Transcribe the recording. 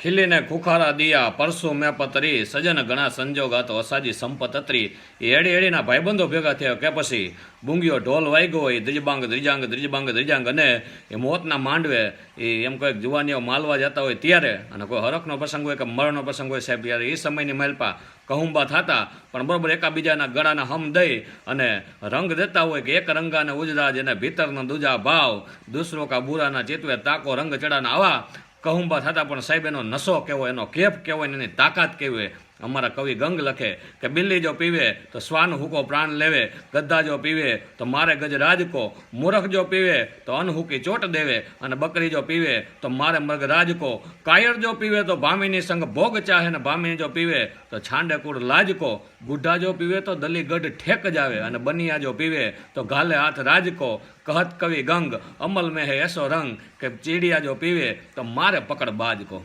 ખીલીને ખુખારા દિયા, પરસુ મેં પતરી, સજન ઘણા સંજોગા તો અસાજી સંપત અતરી. એ એડી એડીના ભાઈબંધો ભેગા થયા કે પછી બુંગીઓ ઢોલ વાગ્યો હોય દ્રિજબાંગ દ્રિજાંગ દ્રિજબાંગ દ્રિજાંગ અને એ મોતના માંડવે, એ એમ કોઈક જુવાનીઓ માલવા જતા હોય ત્યારે, અને કોઈ હરખનો પ્રસંગ હોય કે મરણનો પ્રસંગ હોય સાહેબ, ત્યારે એ સમયની મહેલપા કહુંબા થતા. પણ બરોબર એકાબીજાના ગળાના હમ દઈ અને રંગ દેતા હોય કે એક રંગાને ઉજરા જેને ભીતરના દૂજા ભાવ. દૂસરો કા બુરાના ચેતવે તાકો રંગ ચડાના આવા. કહુંબા થતા પણ સાહેબ એનો નશો કેવો એનો કેફ કેવો એની તાકાત કેવી અમારા કવિ ગંગ લખે કે બિલ્લી જો પીવે તો શ્વાન હુકો પ્રાણ લેવે ગદ્દા જો પીવે તો મારે ગજ રાજકો મૂરખ જો પીવે તો અનહુકી ચોટ દેવે અને બકરી જો પીવે તો મારે મૃગ રાજકો કાયર જો પીવે તો ભામીની સંગ ભોગ ચાહે ને ભામીની જો પીવે તો છાંડેકુડ લાજકો બુઢા જો પીવે તો દલી ગઢ ઠેક જાવે અને બનિયા જો પીવે તો ગાલે હાથ રાજકો કહત કવિ ગંગ અમલ મેં હે એસો રંગ કે ચીડિયા જો પીવે તો મારે પકડ બાજકો